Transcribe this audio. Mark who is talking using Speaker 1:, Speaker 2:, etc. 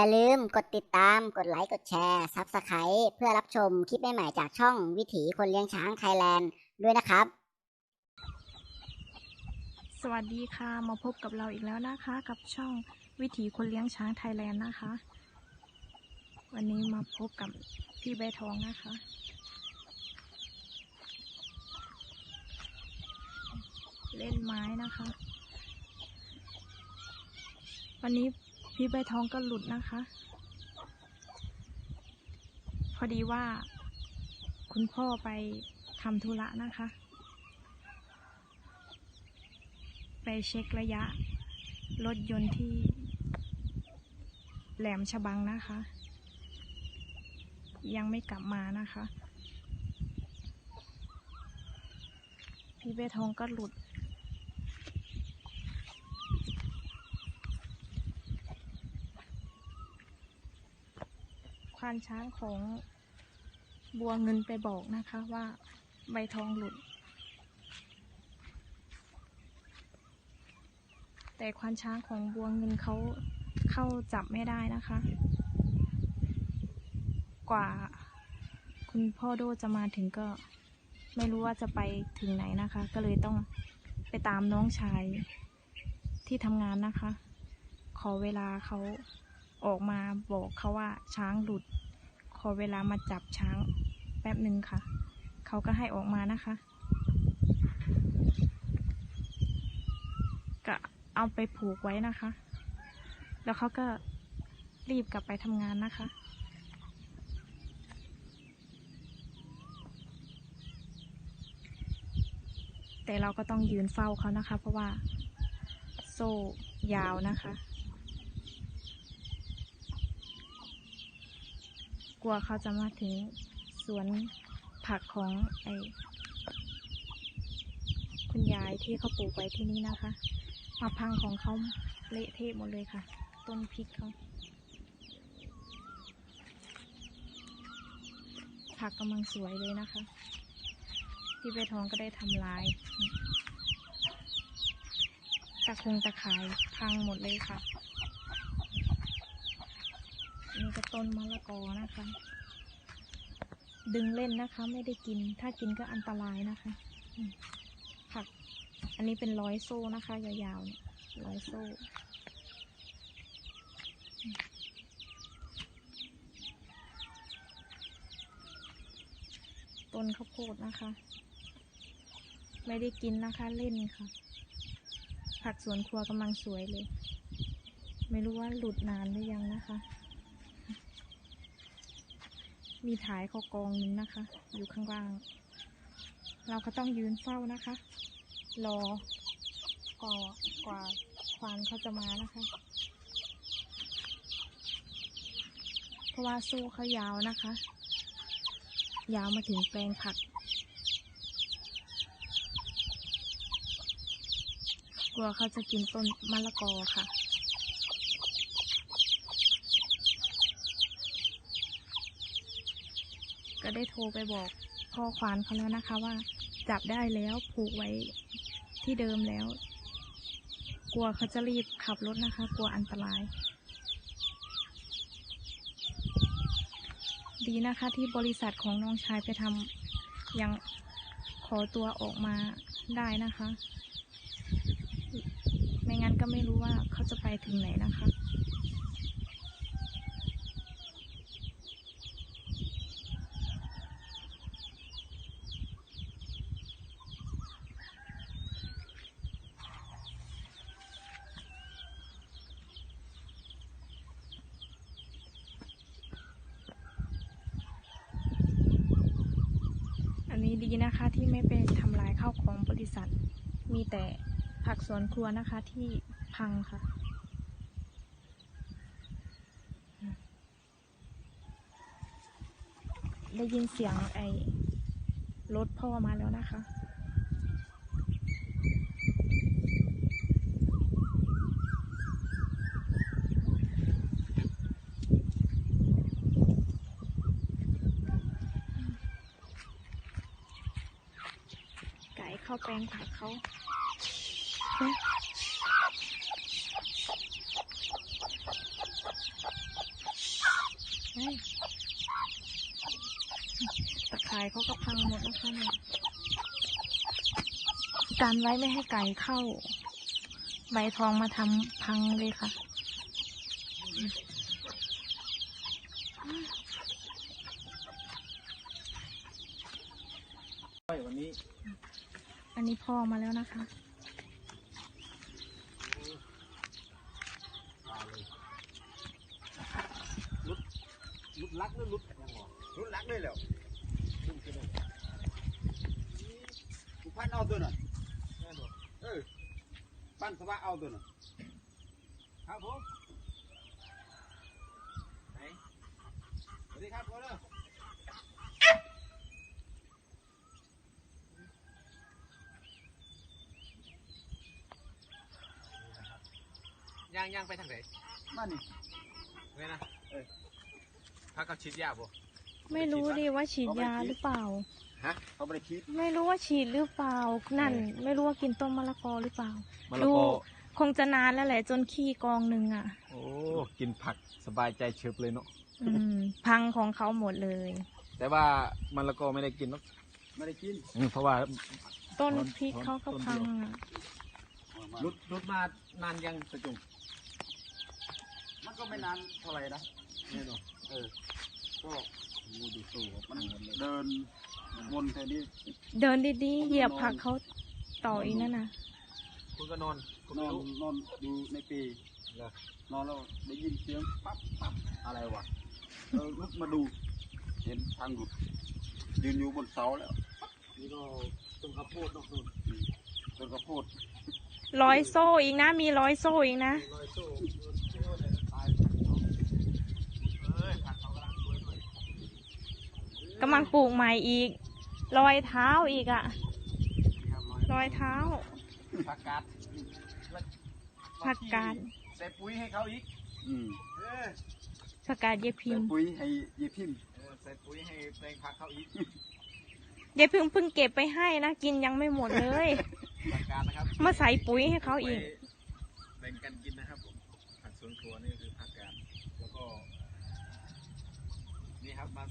Speaker 1: อย่าลืมกดติดตาม กดไลค์ กดแชร์ซับสไคร b ์เพื่อรับชมคลิปใหม่ๆจากช่องวิถีคนเลี้ยงช้างไทยแลนด์ด้วยนะครับ
Speaker 2: สวัสดีค่ะ มาพบกับเราอีกแล้วนะคะ กับช่องวิถีคนเลี้ยงช้างไทยแลนด์นะคะ วันนี้มาพบกับพี่ใบทองนะคะ เล่นไม้นะคะ วันนี้ พี่ใบทองก็หลุดนะคะ พอดีว่า คุณพ่อไปทำธุระนะคะ ไปเช็คระยะ รถยนต์ที่ แหลมฉบังนะคะ ยังไม่กลับมานะคะ พี่เบทองก็หลุด ควานช้างของบัวเงินไปบอกนะคะว่าใบทองหลุด แต่ควานช้างของบัวเงินเขาเข้าจับไม่ได้นะคะ กว่าคุณพ่อโดจะมาถึงก็ไม่รู้ว่าจะไปถึงไหนนะคะ ก็เลยต้องไปตามน้องชายที่ทำงานนะคะ ขอเวลาเขา ออกมาบอกเขาว่าช้างหลุด ขอเวลามาจับช้างแป๊บหนึ่งค่ะ เขาก็ให้ออกมานะคะ ก็เอาไปผูกไว้นะคะ แล้วเขาก็รีบกลับไปทำงานนะคะแต่เราก็ต้องยืนเฝ้าเขานะคะ เพราะว่าโซ่ยาวนะคะ กลัวเขาจะมาถึงสวนผักของไอคุณยายที่เขาปลูกไว้ที่นี่นะคะมาพังของเขาเละเทะหมดเลยค่ะ ต้นพริกเขาผักกำลังสวยเลยนะคะ ที่เบทองก็ได้ทำลายตะคงตะขายพังหมดเลยค่ะ นี่ก็ต้นมะละกอนะคะ ดึงเล่นนะคะ ไม่ได้กิน ถ้ากินก็อันตรายนะคะ ผัก อันนี้เป็นร้อยโซ่นะคะ ยาวๆเนี่ยร้อยโซ่ต้นข้าวโพดนะคะ ไม่ได้กินนะคะเล่นค่ะ ผักสวนครัวกำลังสวยเลย ไม่รู้ว่าหลุดนานหรือยังนะคะ มีถ่ายเขากองนึงนะคะ อยู่ข้างล่าง เราก็ต้องยืนเฝ้านะคะ รอกว่ากว่าควานเขาจะมานะคะ เพราะว่าสู้เขายาวนะคะ ยาวมาถึงแปลงผัก กลัวเขาจะกินต้นมะละกอค่ะ ได้โทรไปบอกพ่อควานเขาแล้วนะคะว่า จับได้แล้วผูกไว้ที่เดิมแล้ว กลัวเขาจะรีบขับรถนะคะ กลัวอันตราย ดีนะคะที่บริษัทของน้องชายไปทำยังขอตัวออกมาได้นะคะ ไม่งั้นก็ไม่รู้ว่าเขาจะไปถึงไหนนะคะ ดีนะคะ ที่ไม่ไปทำลายข้าวของบริษัท มีแต่ผักสวนครัวนะคะที่พังค่ะ ได้ยินเสียงไอ้รถพ่อมาแล้วนะคะ ไก่เข้าแปลงผักเขาตะข่ายเขาก็พังหมดนะคะเนี่ยการไว้ไม่ให้ไก่เข้า ใบทองมาทำพังเลยค่ะ
Speaker 3: วันนี้
Speaker 2: อันนี้พ่อมาแล้วนะคะ
Speaker 3: ลุดลักหรือลุดยังหรอลุดลักเลยแล้วลุดไปเลยกูพันเอาตัวน่ะเออปั้นสว่าเอาตัวน่ะครับผมไหนสวัสดีครับพ่อเด้อ ยังยังไปทางไหนมานี่เว้ยนะเออพักกับชิดยาบ่
Speaker 2: ไม่รู้ดิว่าฉีดยาหรือเปล่า
Speaker 3: ฮะเขาไม่ได้คิด
Speaker 2: ไม่รู้ว่าฉีดหรือเปล่า นั่น ไม่รู้ว่ากินต้นมะละกอหรือเปล่า
Speaker 4: มะละกอ
Speaker 2: ดูคงจะนานแล้วแหละจนขี้กองหนึ่งอะ
Speaker 4: โอ้กินผักสบายใจเฉิบเลยเนาะ
Speaker 2: อืม พังของเขาหมดเลย
Speaker 4: แต่ว่ามะละกอไม่ได้กินเนาะ
Speaker 3: ไม่ได้กิน
Speaker 4: อืมเพราะว่า
Speaker 2: ต้น
Speaker 4: ต้น
Speaker 2: พริกเขาก็
Speaker 4: ต้นเดียว
Speaker 2: พังอะ
Speaker 4: รุดรุดมานานยังประจุง
Speaker 3: มันก็ไม่นานเท่าไหร่นะนี่เนาะเออก็งูดูสู้ครับมันเดินวนแค่นี้
Speaker 2: เดินดีๆ เหยียบผักเขาต่ออีกนั่นน่ะ
Speaker 4: คุณก็นอนคุณ
Speaker 3: น
Speaker 4: ไม่
Speaker 3: อน
Speaker 4: รู้
Speaker 3: นอนดูในปี
Speaker 4: เหรอน
Speaker 3: อนแล้วได้ยินเสียงปั๊บปั๊บอะไรวะเออลุกมาดู เห็นทางหลุดยืนอยู่บนเสาแล้ว
Speaker 4: นี่ก็ต้นข้าวโพดเนาะ
Speaker 3: อืมต้นกระโพด
Speaker 2: ร้อยโซ่อีกนะ มีร้อยโซ่อีกนะ
Speaker 4: รอยโซ่ตายเอ้ยผักเขากำลังสวยหน่อย
Speaker 2: กำลังปลูกใหม่อีก รอยเท้าอีกอะ
Speaker 4: ครับรอย
Speaker 2: รอยเท้า
Speaker 4: ผักกาด
Speaker 2: ผักกาด
Speaker 4: ใส่ปุ๋ยให้เขาอีก
Speaker 3: อืม
Speaker 4: เออ
Speaker 2: ผักกาดยายพิ
Speaker 3: ใส่
Speaker 2: มพ์
Speaker 3: ปุ๋ยให้ยีพิมพ์
Speaker 4: เออใส่ปุ๋ยให้แปลงผักเขาอีก
Speaker 2: ยายพิมพ์เพิ่งเก็บไปให้นะกินยังไม่หมดเลย
Speaker 4: ผักกาดนะครับ
Speaker 2: มาใส่ปุ๋ยให้เขาอีก
Speaker 4: แบ่งกันกินนะครับผมผักสวนครัวนี่คือผักกาดแล้วก็นี่ครับมา